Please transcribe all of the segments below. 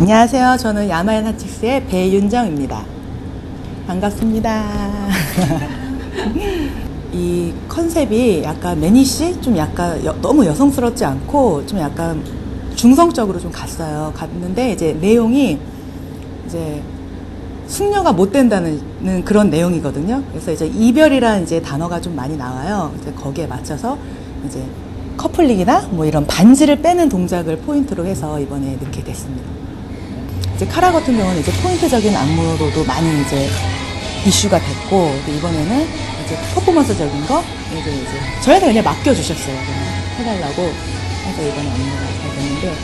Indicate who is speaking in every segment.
Speaker 1: 안녕하세요. 저는 야마얀 하틱스의 배윤정입니다. 반갑습니다. 이 컨셉이 약간 매니시 좀 약간 여, 너무 여성스럽지 않고 좀 약간 중성적으로 좀 갔어요. 갔는데 이제 내용이 이제 숙녀가 못 된다는 그런 내용이거든요. 그래서 이제 이별이라는 이제 단어가 좀 많이 나와요. 이제 거기에 맞춰서 이제 커플링이나 뭐 이런 반지를 빼는 동작을 포인트로 해서 이번에 넣게 됐습니다. 이제 카라 같은 경우는 이제 포인트적인 안무로도 많이 이제 이슈가 됐고 이번에는 이제 퍼포먼스적인 거 이제 이제 저희한테 그냥 맡겨주셨어요. 그냥 해달라고 해서 이번에 안무가 잘 됐는데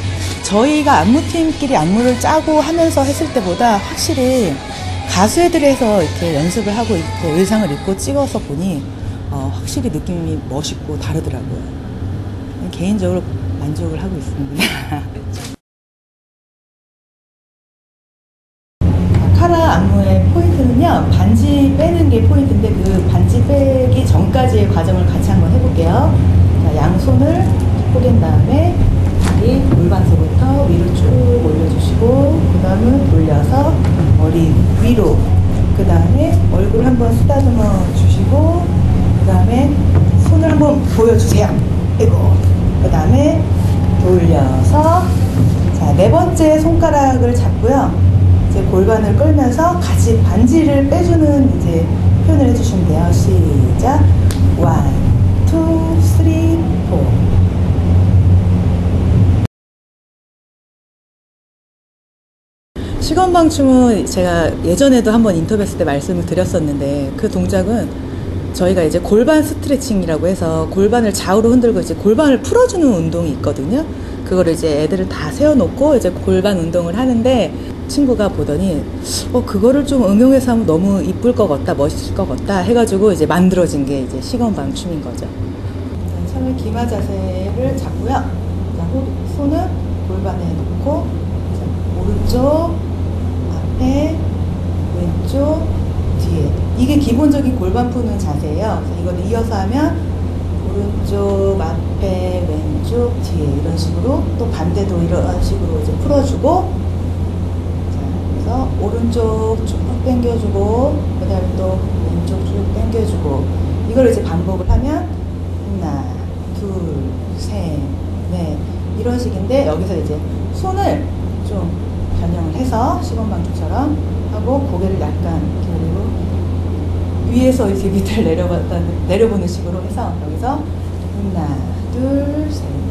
Speaker 1: 저희가 안무팀끼리 안무를 짜고 하면서 했을 때보다 확실히 가수애들에서 이렇게 연습을 하고 이렇게 의상을 입고 찍어서 보니 어, 확실히 느낌이 멋있고 다르더라고요. 개인적으로 만족을 하고 있습니다. 카라 안무의 포인트는요, 반지 빼는 게 포인트인데 그 반지 빼기 전까지의 과정을 같이 한번 해볼게요. 자, 양손을 포갠 다음에 다리 골반서부터 위로 쭉 올려주시고, 그 다음은 돌려서 머리 위로, 그 다음에 얼굴 한번 쓰다듬어 주시고, 그 다음에 손을 한번 보여주세요. 아이고. 그 다음에 돌려서, 자, 네 번째 손가락을 잡고요. 이제 골반을 끌면서 같이 반지를 빼주는 이제 표현을 해주시면 돼요. 시작. 원, 투, 쓰리, 포. 시건방춤은 제가 예전에도 한번 인터뷰했을 때 말씀을 드렸었는데 그 동작은 저희가 이제 골반 스트레칭이라고 해서 골반을 좌우로 흔들고 이제 골반을 풀어주는 운동이 있거든요. 그거를 이제 애들을 다 세워놓고 이제 골반 운동을 하는데 친구가 보더니 어 그거를 좀 응용해서 하면 너무 이쁠 것 같다 멋있을 것 같다 해가지고 이제 만들어진 게 이제 시건방 춤인 거죠. 처음에 기마 자세를 잡고요. 자, 손은 골반에 놓고 자, 오른쪽 앞에 왼쪽 뒤에 이게 기본적인 골반 푸는 자세예요. 이걸 이어서 하면 오른쪽 앞에 왼쪽 뒤에 이런 식으로 또 반대도 이런 식으로 이제 풀어주고 그래서 오른쪽 쭉 당겨주고 그 다음에 또 왼쪽 쭉 당겨주고. 이걸 이제 반복을 하면 하나 둘셋넷 이런 식인데 여기서 이제 손을 좀 변형을 해서 시건방주처럼 하고 고개를 약간 기울이고 위에서 이렇게 밑을 내려봤다 내려보는 식으로 해서 여기서 하나 둘셋넷둘둘셋